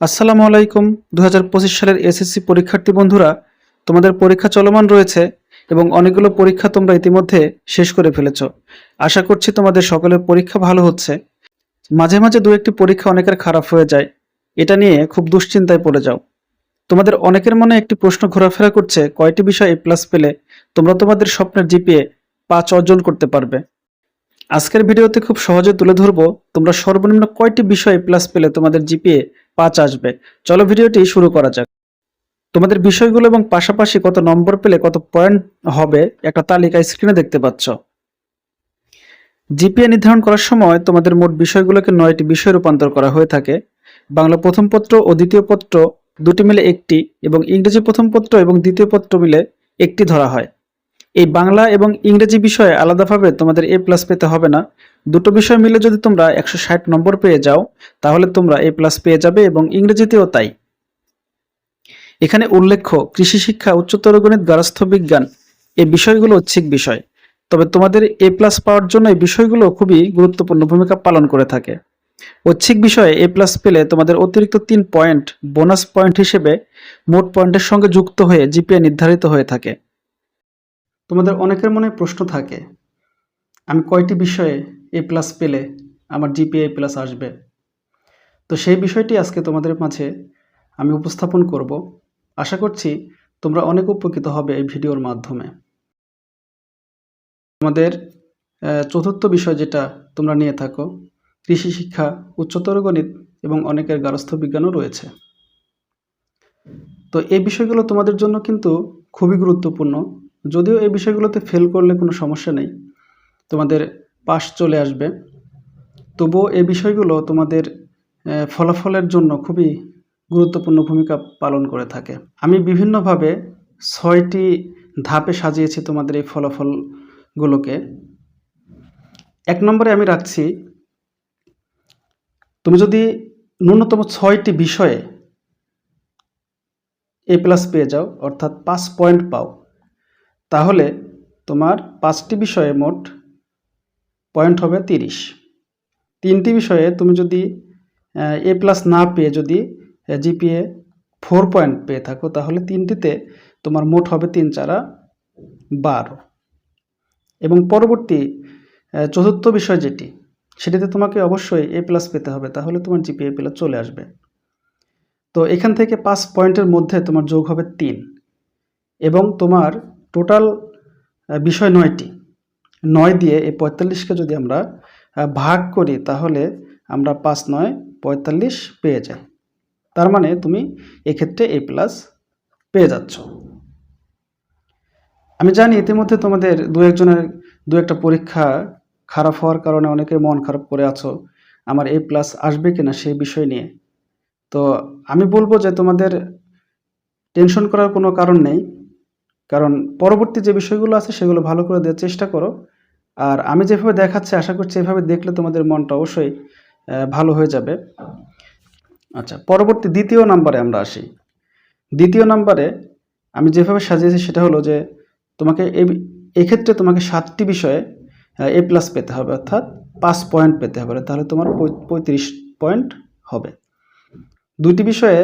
আসসালামু আলাইকুম। দু হাজার পঁচিশ সালের এসএসসি পরীক্ষার্থী বন্ধুরা, তোমাদের পরীক্ষা চলমান রয়েছে এবং অনেকগুলো পরীক্ষা তোমরা ইতিমধ্যে শেষ করে ফেলেছো। আশা করছি তোমাদের সকলের পরীক্ষা ভালো হচ্ছে। মাঝে মাঝে দু একটি পরীক্ষা অনেকের খারাপ হয়ে যায়। এটা নিয়ে খুব দুশ্চিন্তায় পড়ে যাও। তোমাদের অনেকের মনে একটি প্রশ্ন ঘোরাফেরা করছে, কয়টি বিষয় প্লাস পেলে তোমরা তোমাদের স্বপ্নের জিপিএ পাঁচ অর্জন করতে পারবে। আজকের ভিডিওতে খুব সহজে তুলে ধরবো, তোমরা সর্বনিম্ন কয়টি বিষয় প্লাস পেলে তোমাদের জিপিএ পাঁচ আসবে। চলো ভিডিওটি শুরু করা যাক। তোমাদের বিষয়গুলো এবং পাশাপাশি কত নম্বর পেলে কত পয়েন্ট হবে একটা তালিকা স্ক্রিনে দেখতে পাচ্ছ। জিপিএ নির্ধারণ করার সময় তোমাদের মোট বিষয়গুলোকে নয়টি বিষয়ে রূপান্তর করা হয়ে থাকে। বাংলা প্রথম পত্র ও দ্বিতীয় পত্র দুটি মিলে একটি এবং ইংরেজি প্রথম পত্র এবং দ্বিতীয় পত্র মিলে একটি ধরা হয়। এই বাংলা এবং ইংরেজি বিষয়ে আলাদাভাবে তোমাদের এ প্লাস পেতে হবে না। দুটো বিষয় মিলে যদি তোমরা একশো ষাট নম্বর পেয়ে যাও, তাহলে তোমরা এ প্লাস পেয়ে যাবে এবং ইংরেজিতেও তাই। এখানে উল্লেখ্য, কৃষি শিক্ষা, উচ্চতর গণিত গার্হস্থ্য বিজ্ঞান এই বিষয়গুলো ঐচ্ছিক বিষয়। তবে তোমাদের এ প্লাস পাওয়ার জন্য এই বিষয়গুলো খুবই গুরুত্বপূর্ণ ভূমিকা পালন করে থাকে। ঐচ্ছিক বিষয়ে, এ প্লাস পেলে তোমাদের অতিরিক্ত তিন পয়েন্ট, বোনাস পয়েন্ট হিসেবে মোট পয়েন্টের সঙ্গে যুক্ত হয়ে জিপিএ নির্ধারিত হয়ে থাকে। তোমাদের অনেকের মনে প্রশ্ন থাকে, আমি কয়টি বিষয়ে এ প্লাস পেলে আমার জিপিএ প্লাস আসবে। তো সেই বিষয়টি আজকে তোমাদের মাঝে আমি উপস্থাপন করব। আশা করছি তোমরা অনেক উপকৃত হবে এই ভিডিওর মাধ্যমে। তোমাদের আহ, চতুর্থ বিষয় যেটা তোমরা নিয়ে থাকো কৃষি শিক্ষা উচ্চতর গণিত এবং অনেকের গার্হস্থ্য বিজ্ঞানও রয়েছে। তো এই বিষয়গুলো তোমাদের জন্য কিন্তু খুবই গুরুত্বপূর্ণ। যদিও এই বিষয়গুলোতে ফেল করলে কোনো সমস্যা নেই। তোমাদের পাস চলে আসবে। তবুও এই বিষয়গুলো তোমাদের ফলাফলের জন্য খুবই গুরুত্বপূর্ণ ভূমিকা পালন করে থাকে। আমি বিভিন্নভাবে ছয়টি ধাপে সাজিয়েছি তোমাদের এই ফলাফলগুলোকে। এক নম্বরে আমি রাখছি, তুমি যদি ন্যূনতম ছয়টি বিষয়ে এ প্লাস পেয়ে যাও, অর্থাৎ পাঁচ পয়েন্ট পাও, তাহলে তোমার পাঁচটি বিষয়ে মোট পয়েন্ট হবে তিরিশ। তিনটি বিষয়ে তুমি যদি এ প্লাস না পেয়ে যদি জিপিএ ফোর পয়েন্ট পেয়ে থাকো, তাহলে তিনটিতে তোমার মোট হবে তিন চারা বারো। এবং পরবর্তী চতুর্থ বিষয় যেটি, সেটিতে তোমাকে অবশ্যই এ প্লাস পেতে হবে, তাহলে তোমার জিপিএ প্লাস চলে আসবে। তো এখান থেকে পাঁচ পয়েন্টের মধ্যে তোমার যোগ হবে তিন। এবং তোমার টোটাল বিষয় নয়টি নয় দিয়ে এই পঁয়তাল্লিশকে যদি আমরা ভাগ করি, তাহলে আমরা পাঁচ নয় পঁয়তাল্লিশ পেয়ে যাই। তার মানে তুমি এক্ষেত্রে এ প্লাস পেয়ে যাচ্ছ। আমি জানি ইতিমধ্যে তোমাদের দু একজনের দু একটা পরীক্ষা খারাপ হওয়ার কারণে অনেকে মন খারাপ করে আছো, আমার এ প্লাস আসবে কিনা সেই বিষয় নিয়ে। তো আমি বলব যে তোমাদের টেনশন করার কোনো কারণ নেই, কারণ পরবর্তী যে বিষয়গুলো আছে সেগুলো ভালো করে দেওয়ার চেষ্টা করো। আর আমি যেভাবে দেখাচ্ছি, আশা করছি এভাবে দেখলে তোমাদের মনটা অবশ্যই ভালো হয়ে যাবে। আচ্ছা পরবর্তী দ্বিতীয় নাম্বারে আমরা আসি। দ্বিতীয় নাম্বারে আমি যেভাবে সাজিয়েছি, সেটা হলো যে তোমাকে এই এক্ষেত্রে তোমাকে সাতটি বিষয়ে এ প্লাস পেতে হবে, অর্থাৎ পাঁচ পয়েন্ট পেতে হবে। তাহলে তোমার পঁয়ত্রিশ পয়েন্ট হবে। দুইটি বিষয়ে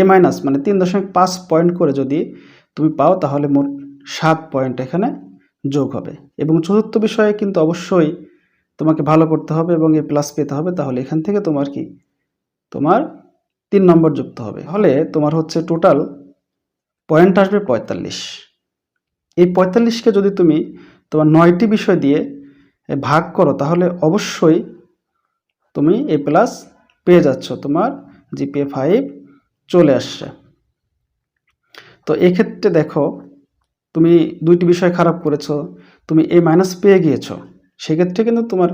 এ মাইনাস মানে তিন দশমিক পাঁচ পয়েন্ট করে যদি তুমি পাও, তাহলে মোট সাত পয়েন্ট এখানে যোগ হবে। এবং চতুর্থ বিষয়ে কিন্তু অবশ্যই তোমাকে ভালো করতে হবে এবং এ প্লাস পেতে হবে। তাহলে এখান থেকে তোমার কি? তোমার তিন নম্বর যুক্ত হবে। হলে তোমার হচ্ছে টোটাল পয়েন্ট আসবে পঁয়তাল্লিশ। এই পঁয়তাল্লিশকে যদি তুমি তোমার নয়টি বিষয় দিয়ে ভাগ করো, তাহলে অবশ্যই তুমি এ প্লাস পেয়ে যাচ্ছ। তোমার জিপিএ ফাইভ চলে আসছে। তো এক্ষেত্রে দেখো তুমি দুইটি বিষয় খারাপ করেছ, তুমি এ মাইনাস পেয়ে গিয়েছো, সেক্ষেত্রে কিন্তু তোমার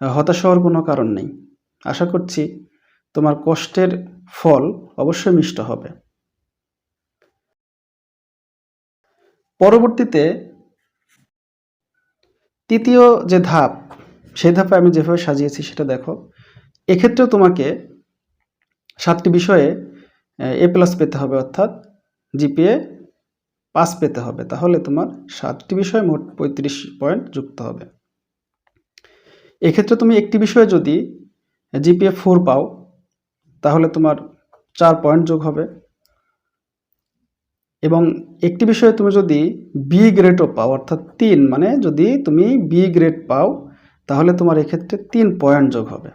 হতাশ হওয়ার কোনো কারণ নেই। আশা করছি তোমার কষ্টের ফল অবশ্যই মিষ্ট হবে। পরবর্তীতে তৃতীয় যে ধাপ, সেই ধাপে আমি যেভাবে সাজিয়েছি সেটা দেখো। এক্ষেত্রেও তোমাকে সাতটি বিষয়ে, এ প্লাস পেতে হবে অর্থাৎ জিপিএ পাস পেতে হবে, তাহলে তোমার সাতটি বিষয়ে মোট পঁয়ত্রিশ পয়েন্ট যুক্ত হবে। এক্ষেত্রে তুমি একটি বিষয়ে যদি জিপিএ ফোর পাও, তাহলে তোমার চার পয়েন্ট যোগ হবে। এবং একটি বিষয়ে তুমি যদি বি গ্রেডও পাও, অর্থাৎ তিন মানে যদি তুমি বি গ্রেড পাও, তাহলে তোমার এক্ষেত্রে তিন পয়েন্ট যোগ হবে।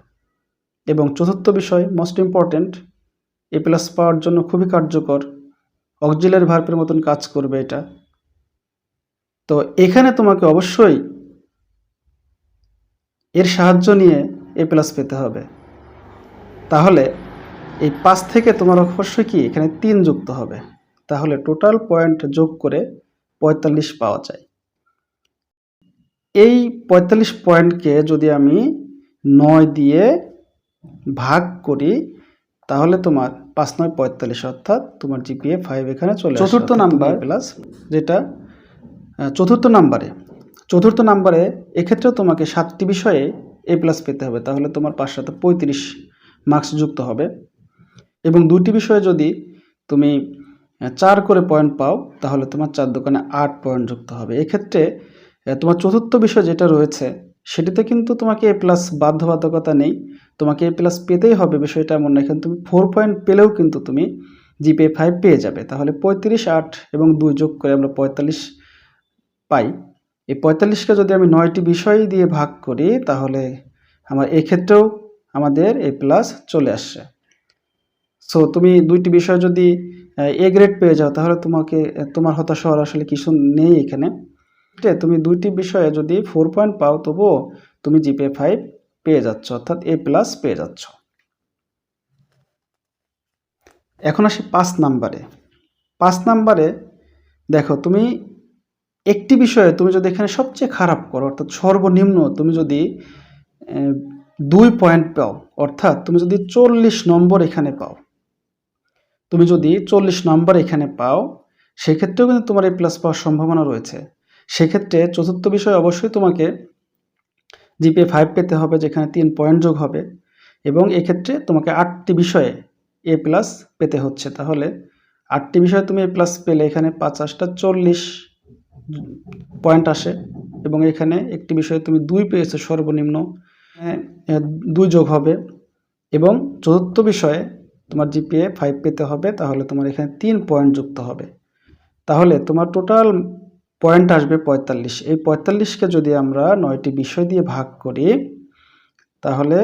এবং চতুর্থ বিষয়, মোস্ট ইম্পর্ট্যান্ট এ প্লাস পাওয়ার জন্য খুবই কার্যকর অক্সিলারি ভার্বের মতন কাজ করবে এটা। তো এখানে তোমাকে অবশ্যই এর সাহায্য নিয়ে এ প্লাস পেতে হবে। তাহলে এই পাঁচ থেকে তোমার অবশ্যই কি এখানে তিন যুক্ত হবে। তাহলে টোটাল পয়েন্ট যোগ করে পঁয়তাল্লিশ পাওয়া যায়। এই পঁয়তাল্লিশ পয়েন্টকে যদি আমি নয় দিয়ে ভাগ করি, তাহলে তোমার পাঁচ নয় পঁয়তাল্লিশ অর্থাৎ তোমার জিপিএ ফাইভ এখানে চলে চতুর্থ নাম্বার প্লাস যেটা চতুর্থ নাম্বারে চতুর্থ নাম্বারে এক্ষেত্রেও তোমাকে সাতটি বিষয়ে এ প্লাস পেতে হবে তাহলে তোমার পাঁচ সাথে পঁয়ত্রিশ মার্কস যুক্ত হবে। এবং দুটি বিষয়ে যদি তুমি চার করে পয়েন্ট পাও তাহলে তোমার চার দোকানে আট পয়েন্ট যুক্ত হবে। এক্ষেত্রে তোমার চতুর্থ বিষয় যেটা রয়েছে সেটিতে কিন্তু তোমাকে এ প্লাস বাধ্যবাধকতা নেই। তোমাকে এ প্লাস পেতেই হবে বিষয়টা এমন না। এখানে তুমি ফোর পয়েন্ট পেলেও কিন্তু তুমি জিপে ফাইভ পেয়ে যাবে। তাহলে পঁয়ত্রিশ, আট এবং দুই যোগ করে আমরা পঁয়তাল্লিশ পাই। এই পঁয়তাল্লিশকে যদি আমি নয়টি বিষয় দিয়ে ভাগ করি, তাহলে আমার এক্ষেত্রেও আমাদের এ প্লাস চলে আসছে। সো তুমি দুইটি বিষয় যদি এ গ্রেড পেয়ে যাও, তাহলে তোমাকে, তোমার হতাশা হওয়ার আসলে কিছু নেই এখানে। ঠিক তুমি দুইটি বিষয়ে যদি ফোর পয়েন্ট পাও, তবুও তুমি জিপে ফাইভ পেয়ে যাচ্ছ, অর্থাৎ এ প্লাস পেয়ে যাচ্ছ। এখন আসি পাঁচ নাম্বারে। পাঁচ নাম্বারে দেখো, তুমি একটি বিষয়ে তুমি যদি এখানে সবচেয়ে খারাপ করো, অর্থাৎ সর্বনিম্ন তুমি যদি দুই পয়েন্ট পাও, অর্থাৎ তুমি যদি চল্লিশ নম্বর এখানে পাও, তুমি যদি চল্লিশ নম্বর এখানে পাও, সেক্ষেত্রেও কিন্তু তোমার এ প্লাস পাওয়ার সম্ভাবনা রয়েছে। সেক্ষেত্রে চতুর্থ বিষয় অবশ্যই তোমাকে জিপিএ ফাইভ পেতে হবে, যেখানে তিন পয়েন্ট যোগ হবে এবং এক্ষেত্রে তোমাকে আটটি বিষয়ে এ প্লাস পেতে হচ্ছে। তাহলে আটটি বিষয়ে তুমি এ প্লাস পেলে, এখানে পাঁচাশটা চল্লিশ পয়েন্ট আসে এবং এখানে একটি বিষয়ে তুমি দুই পেয়েছ সর্বনিম্ন দুই যোগ হবে এবং চতুর্থ বিষয়ে তোমার জিপিএ ফাইভ পেতে হবে, তাহলে তোমার এখানে তিন পয়েন্ট যুক্ত হবে। তাহলে তোমার টোটাল পয়েন্ট আসবে পঁয়তাল্লিশ। এই পঁয়তাল্লিশকে যদি আমরা নয়টি বিষয় দিয়ে ভাগ করি, তাহলে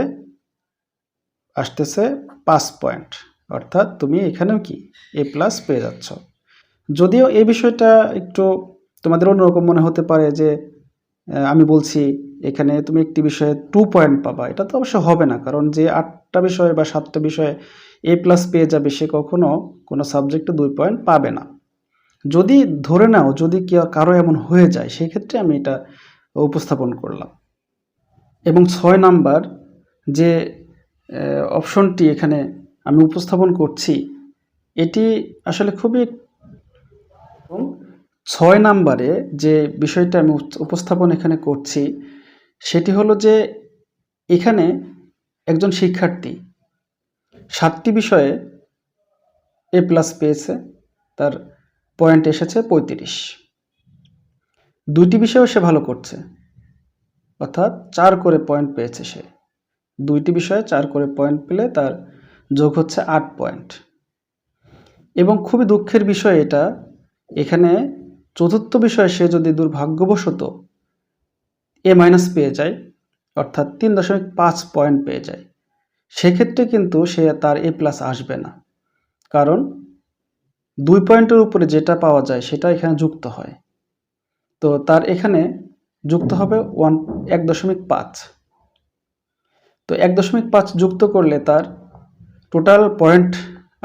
আসতেছে পাঁচ পয়েন্ট অর্থাৎ তুমি এখানেও কি? এ প্লাস পেয়ে যাচ্ছ। যদিও এই বিষয়টা একটু তোমাদের অন্যরকম মনে হতে পারে যে আমি বলছি এখানে তুমি একটি বিষয়ে টু পয়েন্ট পাবা। এটা তো অবশ্য হবে না, কারণ যে আটটা বিষয় বা সাতটা বিষয়ে এ প্লাস পেয়ে যাবে, সে কখনো কোনো সাবজেক্টে দুই পয়েন্ট পাবে না। যদি ধরে নাও যদি কারও এমন হয়ে যায় সেই ক্ষেত্রে আমি এটা উপস্থাপন করলাম। এবং ছয় নাম্বার যে অপশনটি এখানে আমি উপস্থাপন করছি, এটি আসলে খুবই এবং ছয় নাম্বারে যে বিষয়টা আমি উপস্থাপন এখানে করছি, সেটি হলো যে, এখানে একজন শিক্ষার্থী সাতটি বিষয়ে এ প্লাস পেয়েছে, তার পয়েন্ট এসেছে পঁয়ত্রিশ। দুইটি বিষয়েও সে ভালো করছে। অর্থাৎ চার করে পয়েন্ট পেয়েছে সে। দুইটি বিষয়ে চার করে পয়েন্ট পেলে তার যোগ হচ্ছে আট পয়েন্ট। এবং খুবই দুঃখের বিষয় এটা, এখানে চতুর্থ বিষয়ে সে যদি দুর্ভাগ্যবশত এ মাইনাস পেয়ে যায়, অর্থাৎ তিন দশমিক পাঁচ পয়েন্ট পেয়ে যায়, সেক্ষেত্রে কিন্তু সে তার এ প্লাস আসবে না। কারণ দুই পয়েন্টের উপরে যেটা পাওয়া যায় সেটা এখানে যুক্ত হয়। তো তার এখানে যুক্ত হবে ওয়ান, এক দশমিক পাঁচ। তো এক দশমিক পাঁচ যুক্ত করলে তার টোটাল পয়েন্ট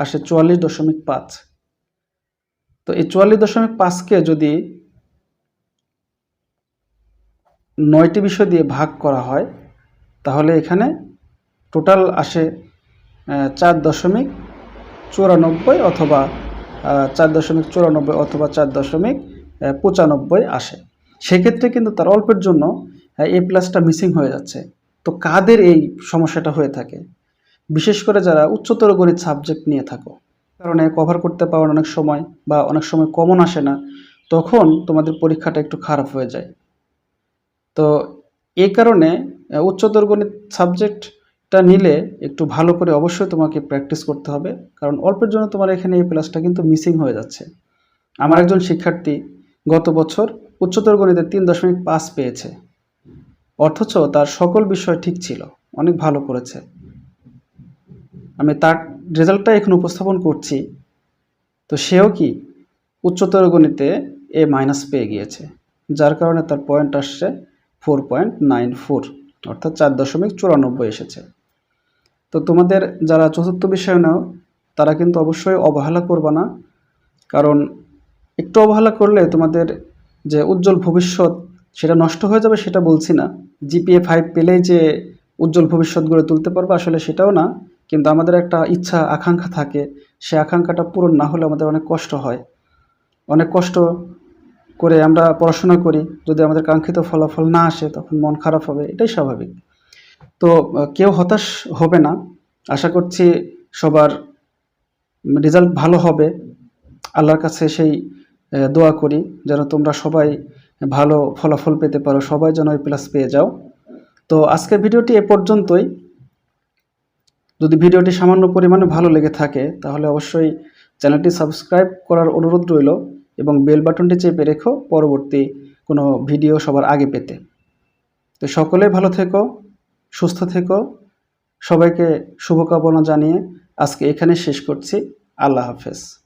আসে চুয়াল্লিশ দশমিক পাঁচ। তো এই চুয়াল্লিশ দশমিক পাঁচকে যদি নয়টি বিষয় দিয়ে ভাগ করা হয়, তাহলে এখানে টোটাল আসে চার দশমিক চুরানব্বই অথবা চার দশমিক চুরানব্বই অথবা চার দশমিক পঁচানব্বই আসে। সেক্ষেত্রে কিন্তু তার অল্পের জন্য এ প্লাসটা মিসিং হয়ে যাচ্ছে। তো কাদের এই সমস্যাটা হয়ে থাকে? বিশেষ করে যারা উচ্চতর গণিত সাবজেক্ট নিয়ে থাকো। কারণে কভার করতে পারো অনেক সময় বা অনেক সময় কমন আসে না, তখন তোমাদের পরীক্ষাটা একটু খারাপ হয়ে যায়। তো এই কারণে উচ্চতর গণিত সাবজেক্ট টা নিলে একটু ভালো করে অবশ্যই তোমাকে প্র্যাকটিস করতে হবে। কারণ অল্পের জন্য তোমার এখানে এই প্লাসটা কিন্তু মিসিং হয়ে যাচ্ছে। আমার একজন শিক্ষার্থী গত বছর উচ্চতর গণিতে তিন দশমিক পাঁচ পেয়েছে। অথচ তার সকল বিষয় ঠিক ছিল, অনেক ভালো করেছে। আমি তার রেজাল্টটা এখন উপস্থাপন করছি। তো সেও কি উচ্চতর গণিতে এ মাইনাস পেয়ে গিয়েছে, যার কারণে তার পয়েন্ট আসছে ফোর পয়েন্ট নাইন ফোর অর্থাৎ চার দশমিক চুরানব্বই এসেছে। তো তোমাদের যারা চতুর্থ বিষয় নাও, তারা কিন্তু অবশ্যই অবহেলা করবে না। কারণ একটু অবহেলা করলে তোমাদের যে উজ্জ্বল ভবিষ্যৎ সেটা নষ্ট হয়ে যাবে সেটা বলছি না। জিপিএ ফাইভ পেলেই যে উজ্জ্বল ভবিষ্যৎ গড়ে তুলতে পারবে আসলে সেটাও না। কিন্তু আমাদের একটা ইচ্ছা, আকাঙ্ক্ষা থাকে। সে আকাঙ্ক্ষাটা পূরণ না হলে আমাদের অনেক কষ্ট হয়। অনেক কষ্ট করে আমরা পড়াশোনা করি। যদি আমাদের কাঙ্ক্ষিত ফলাফল না আসে, তখন মন খারাপ হবে। এটাই স্বাভাবিক। তো কেউ হতাশ হবে না। আশা করছি সবার রেজাল্ট ভালো হবে। আল্লাহর কাছে সেই দোয়া করি যেন তোমরা সবাই ভালো ফলাফল পেতে পারো। সবাই যেন প্লাস পেয়ে যাও। তো, আজকের ভিডিওটি এ পর্যন্তই। যদি ভিডিওটি সামান্য পরিমাণে ভালো লেগে থাকে, তাহলে অবশ্যই চ্যানেলটি সাবস্ক্রাইব করার অনুরোধ রইল এবং বেল বাটনটি চেপে রেখো পরবর্তী কোনো ভিডিও সবার আগে পেতে। তো, সকলে ভালো থেকো। সুস্থ থেকো। সবাইকে শুভকামনা জানিয়ে আজকে এখানে শেষ করছি। আল্লাহ হাফেজ।